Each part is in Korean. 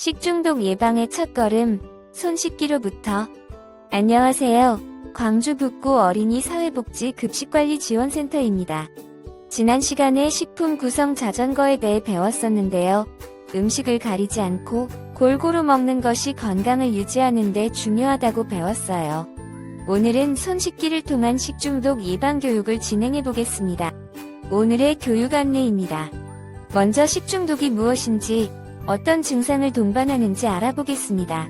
식중독 예방의 첫걸음, 손 씻기로부터. 안녕하세요. 광주 북구 어린이 사회복지 급식관리 지원센터입니다. 지난 시간에 식품 구성 자전거에 대해 배웠었는데요. 음식을 가리지 않고 골고루 먹는 것이 건강을 유지하는 데 중요하다고 배웠어요. 오늘은 손 씻기를 통한 식중독 예방 교육을 진행해 보겠습니다. 오늘의 교육 안내입니다. 먼저 식중독이 무엇인지, 어떤 증상을 동반하는지 알아보겠습니다.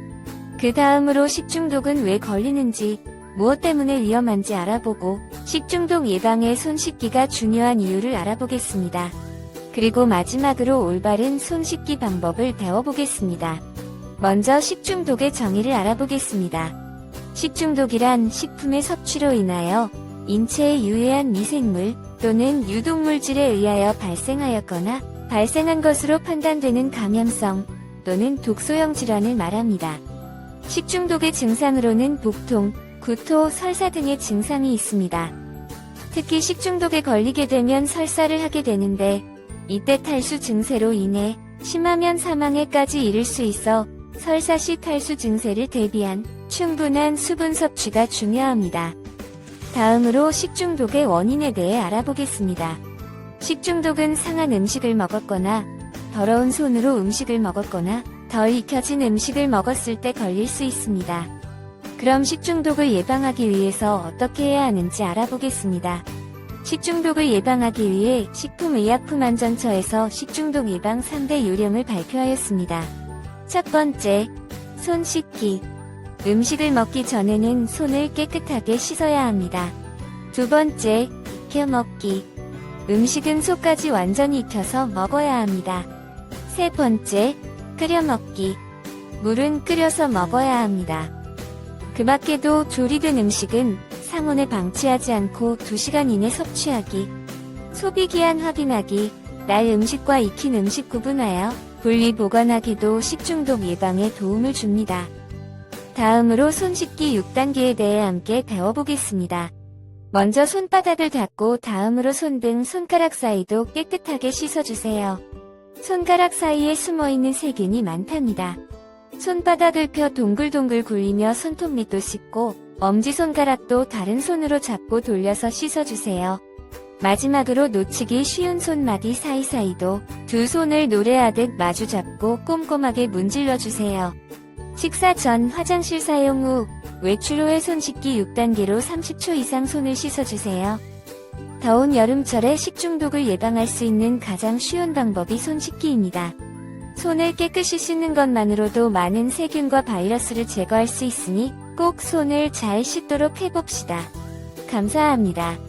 그 다음으로 식중독은 왜 걸리는지, 무엇 때문에 위험한지 알아보고, 식중독 예방에 손 씻기가 중요한 이유를 알아보겠습니다. 그리고 마지막으로 올바른 손 씻기 방법을 배워보겠습니다. 먼저 식중독의 정의를 알아보겠습니다. 식중독이란 식품의 섭취로 인하여 인체에 유해한 미생물 또는 유독물질에 의하여 발생하였거나 발생한 것으로 판단되는 감염성 또는 독소형 질환을 말합니다. 식중독의 증상으로는 복통, 구토, 설사 등의 증상이 있습니다. 특히 식중독에 걸리게 되면 설사를 하게 되는데 이때 탈수 증세로 인해 심하면 사망에까지 이를 수 있어 설사 시 탈수 증세를 대비한 충분한 수분 섭취가 중요합니다. 다음으로 식중독의 원인에 대해 알아보겠습니다. 식중독은 상한 음식을 먹었거나 더러운 손으로 음식을 먹었거나 덜 익혀진 음식을 먹었을 때 걸릴 수 있습니다. 그럼 식중독을 예방하기 위해서 어떻게 해야 하는지 알아보겠습니다. 식중독을 예방하기 위해 식품의약품안전처에서 식중독 예방 3대 요령을 발표하였습니다. 첫 번째, 손 씻기. 음식을 먹기 전에는 손을 깨끗하게 씻어야 합니다. 두 번째, 익혀 먹기. 음식은 속까지 완전히 익혀서 먹어야 합니다. 세 번째, 끓여 먹기. 물은 끓여서 먹어야 합니다. 그 밖에도 조리된 음식은 상온에 방치하지 않고 2시간 이내 섭취하기. 소비기한 확인하기. 날 음식과 익힌 음식 구분하여 분리 보관하기도 식중독 예방에 도움을 줍니다. 다음으로 손 씻기 6단계에 대해 함께 배워보겠습니다. 먼저 손바닥을 닦고 다음으로 손등 손가락 사이도 깨끗하게 씻어주세요. 손가락 사이에 숨어있는 세균이 많답니다. 손바닥을 펴 동글동글 굴리며 손톱 밑도 씻고 엄지손가락도 다른 손으로 잡고 돌려서 씻어주세요. 마지막으로 놓치기 쉬운 손마디 사이사이도 두 손을 노래하듯 마주 잡고 꼼꼼하게 문질러주세요. 식사 전 화장실 사용 후 외출 후에 손 씻기 6단계로 30초 이상 손을 씻어주세요. 더운 여름철에 식중독을 예방할 수 있는 가장 쉬운 방법이 손 씻기입니다. 손을 깨끗이 씻는 것만으로도 많은 세균과 바이러스를 제거할 수 있으니 꼭 손을 잘 씻도록 해봅시다. 감사합니다.